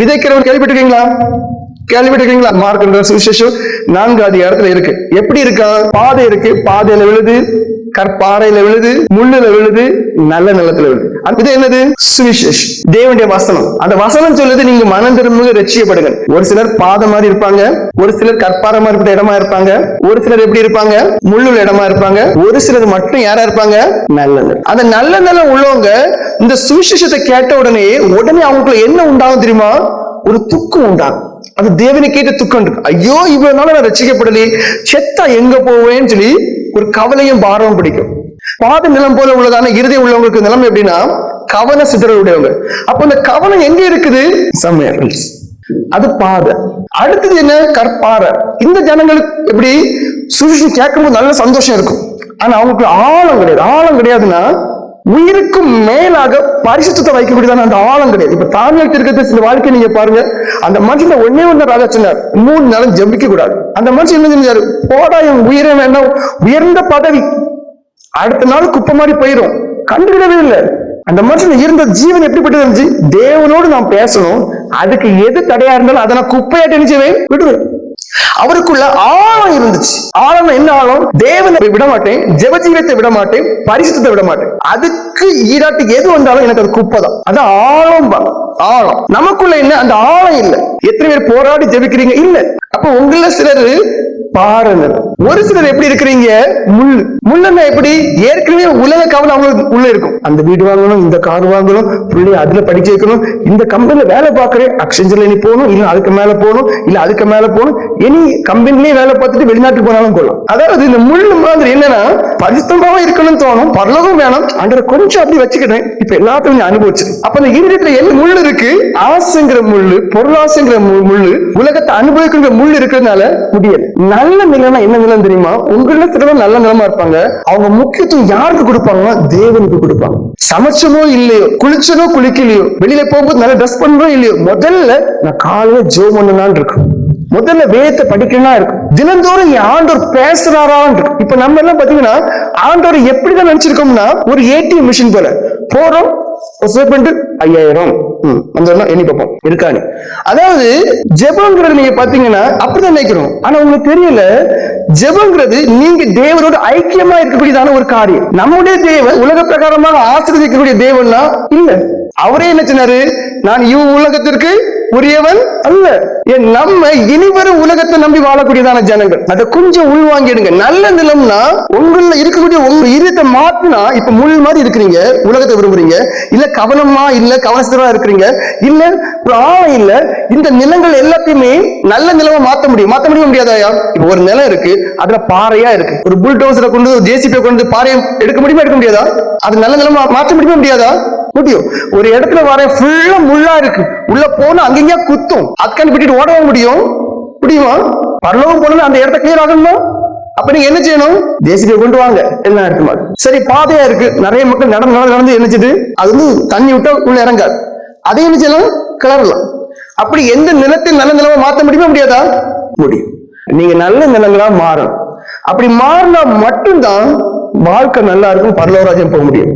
விதைக்கிறவன் கேள்விப்பட்டிருக்கீங்களா? கேள்விப்பட்டிருக்கீங்களா? மார்க் சுவிசேஷம் நான்கு அதிகாரத்துல இருக்கு. எப்படி இருக்கா? பாதை இருக்கு. பாதையில விழுது கற்பாறையில விழுது முள்ளுல விழுது நல்ல நிலத்துல விழுது அது என்னது? சுவிசேஷம். தேவனுடைய வசனம். அந்த வசனம் சொல்லுது நீங்க மனம் திரும்ப ரட்சியப்படுங்க ஒரு சிலர் பாதை மாதிரி இருப்பாங்க ஒரு சிலர் கற்பார மாதிரி இடமா இருப்பாங்க ஒரு சிலர் எப்படி இருப்பாங்க? முள்ளுள்ள இடமா இருப்பாங்க ஒரு சிலர் மட்டும் யாரா இருப்பாங்க? நல்ல அந்த நல்ல நல்ல உள்ளவங்க இந்த சுவிசேஷத்தை கேட்ட உடனே உடனே அவங்களுக்குள்ள என்ன உண்டாகும் தெரியுமா? ஒரு துக்கம் உண்டாகும். அது தேவனை கேட்ட துக்கம் இருக்கு. ஐயோ இவ்வளவு நாள் நான் ரசிக்கப்படலையே செத்தா எங்க போவேன்னு சொல்லி ஒரு கவலையும் பாரமும் பிடிக்கும். பாத நிலம் போல உள்ளதான இறுதி உள்ளவங்களுக்கு நிலம் எப்படின்னா கவன சிதறல் உடையவங்க அப்ப இந்த கவனம் எங்க இருக்குது? somewhere அது பாதை. அடுத்தது என்ன? கற்பாறை. இந்த ஜனங்களுக்கு எப்படி? சுவிசேஷம் கேட்கும்போது நல்ல சந்தோஷம் இருக்கும். ஆனா அவங்களுக்கு ஆழம் கிடையாது. ஆழம் கிடையாதுன்னா உயிருக்கும் மேலாக பரிசுத்தத்தை வைக்கக்கூடியதான அந்த ஆழம் கிடையாது. இப்ப தாமியல் திருக்கத்தை சில வாழ்க்கை நீங்க பாருங்க. அந்த மனுஷன் ஒன்னே ஒன்று ராஜா சொன்னார். மூணு நாளும் ஜெபிக்க கூடாது. அந்த மனுஷன் என்ன செஞ்சாரு? போடா என் உயிரை வேண்டாம் உயர்ந்த பதவி அடுத்த நாள் குப்பை மாதிரி போயிடும் கண்டுக்கிடவே இல்லை. அந்த மனுஷன் இருந்த ஜீவன் எப்படிப்பட்டது இருந்துச்சு தேவனோடு நான் பேசணும். அதுக்கு எது தடையா இருந்தாலும் அதை நான் குப்பையாட்டி என்ன விடுவேன் அவருக்குள்ள ஆழம் இருந்துச்சு. ஆழம் என்ன ஆழம்? தேவனை விட மாட்டேன் ஜெபஜீவத்தை விட மாட்டேன் பரிசுத்தத்தை விட மாட்டேன். அதுக்கு ஈடாட்டு எது வந்தாலும் எனக்கு அது குப்பை தான். அது ஆழம் ஆழம். நமக்குள்ள என்ன? அந்த ஆழம் இல்ல. எத்தனை பேர் போராடி ஜெபிக்கிறீங்க? இல்ல. அப்ப உங்கள சிலர் பாருங்க. ஒரு சிலர் எப்படி இருக்கிறீங்க? முள். முள்ளுன்னா எப்படி? ஏற்கனவே உலக கவலை அவங்களுக்கு உள்ள இருக்கும். அந்த வீடு வாங்கணும் இந்த கார் வாங்கணும் பிள்ளைய அதுல படிக்க வைக்கணும் இந்த கம்பெனில வேலை பார்க்கறேன் அக்ஷன்ஸ்ல நீ போகணும் இல்ல அதுக்கு மேல போகணும் இல்ல அதுக்கு மேல போகணும் இனி கம்பெனிலேயே வேலை பார்த்துட்டு வெளிநாட்டுக்கு போனாலும் போகலாம். அதாவது இந்த முள் மாதிரி என்னன்னா பரிசுத்தமாவும் இருக்கணும்னு தோணும் பரலோகம் வேணும் அன்ற கொஞ்சம் அப்படி வச்சுக்கிட்டேன் இப்ப எல்லாத்தையும் அனுபவிச்சு அப்ப இந்த இருதயத்துல என்ன முள் இருக்கு? ஆசைங்கிற முள்ளு பொருளாசைங்கிற மு- முள்ளு உலகத்தை அனுபவிக்கிற முள் இருக்கிறதுனால முடியாது நல்ல நிலைமை என்ன நிலம் தெரியுமா? உங்கள சிலர் நல்ல நிலமா இருப்பாங்க. அவங்க முக்கியத்துவம் யாருக்கு கொடுப்பாங்கன்னா தேவனுக்கு கொடுப்பாங்க. சமைச்சனோ இல்லையோ குளிச்சனோ குளிக்கலையோ வெளியில போகும்போது நல்லா ட்ரெஸ் பண்றோம் இல்லையோ முதல்ல நான் காலையில ஜோ பண்ணலான் இருக்கும். முதல்ல வேதத்தை படிக்கணும்னா இருக்கும். தினந்தோறும் ஆண்டோர் பேசுறாரான் பேசுறாரான்னு இருக்கும். இப்ப நம்ம எல்லாம் பாத்தீங்கன்னா ஆண்டோர் எப்படிதான் நினைச்சிருக்கோம்னா ஒரு ஏடிஎம் மிஷின் போல. போறோம் ஐயாயிரம். ம், வந்தோம்னா எண்ணி பார்ப்போம். இருக்கான்னு அதாவது ஜெபங்கிறது நீங்க பாத்தீங்கன்னா அப்படிதான் நினைக்கிறோம். ஆனா உங்களுக்கு தெரியல ஜெபங்கிறது நீங்க தேவனோட ஐக்கியமா இருக்கக்கூடியதான ஒரு காரியம். நம்முடைய தேவன் உலக பிரகாரமாக ஆசிரியக்கூடிய தேவன்னா இல்ல. அவரே என்ன சொன்னாரு? நான் இவ் உலகத்திற்கு உரியவன் அல்ல. நம்ம இனிவரும் உலகத்தை நம்பி வாழக்கூடியதான ஜனங்கள். அதை கொஞ்சம் உள்வாங்கிடுங்க. நல்ல நிலம்னா உங்கள இருக்கக்கூடிய உங்க இருத்தை மாத்தினா இப்ப முள் மாதிரி இருக்கிறீங்க உலகத்தை விரும்புறீங்க. இல்ல கவனமா இல்ல கவனஸ்தரா இருக்கிறீங்க. இல்ல ஆழம் இல்ல இந்த நிலங்கள் எல்லாத்தையுமே நல்ல நிலமா மாத்த முடியும். மாத்த முடிய முடியாதாயா இப்ப ஒரு நிலம் இருக்கு அதுல பாறையா இருக்கு. ஒரு புல்டோசரை கொண்டு ஜேசிபியை கொண்டு பாறையை எடுக்க முடியுமா எடுக்க முடியாதா? அது நல்ல நிலமா மாற்ற முடியுமா முடியாதா? முடியும் ஒரு இடத்துல வர ஃபுல்லா முள்ளா இருக்கு. உள்ள போனா அங்கங்க குத்தும். அதுக்காண்டி விட்டுட்டு ஓடவும் முடியும்? முடியுமா? பரலோகம் போனா அந்த இடத்த கிளியர் ஆகணுமா? அப்ப நீங்க என்ன செய்யணும்? தேசிய கொண்டு வாங்க. எல்லா இடத்துமா சரி பாதையா இருக்கு. நிறைய மக்கள் நடந்து நடந்து நடந்து என்னச்சுட்டு அது வந்து தண்ணி விட்டா உள்ள இறங்காது. அதை என்ன செய்யலாம்? கிளறலாம். அப்படி எந்த நிலத்தில் நல்ல நிலமா மாற்ற முடியுமா? முடியாதா? முடியும். நீங்க நல்ல நிலங்களா மாறணும். அப்படி மாறினா மட்டும்தான் வாழ்க்கை நல்லா இருக்கும் பரலோகராஜ்யம் போக முடியும்.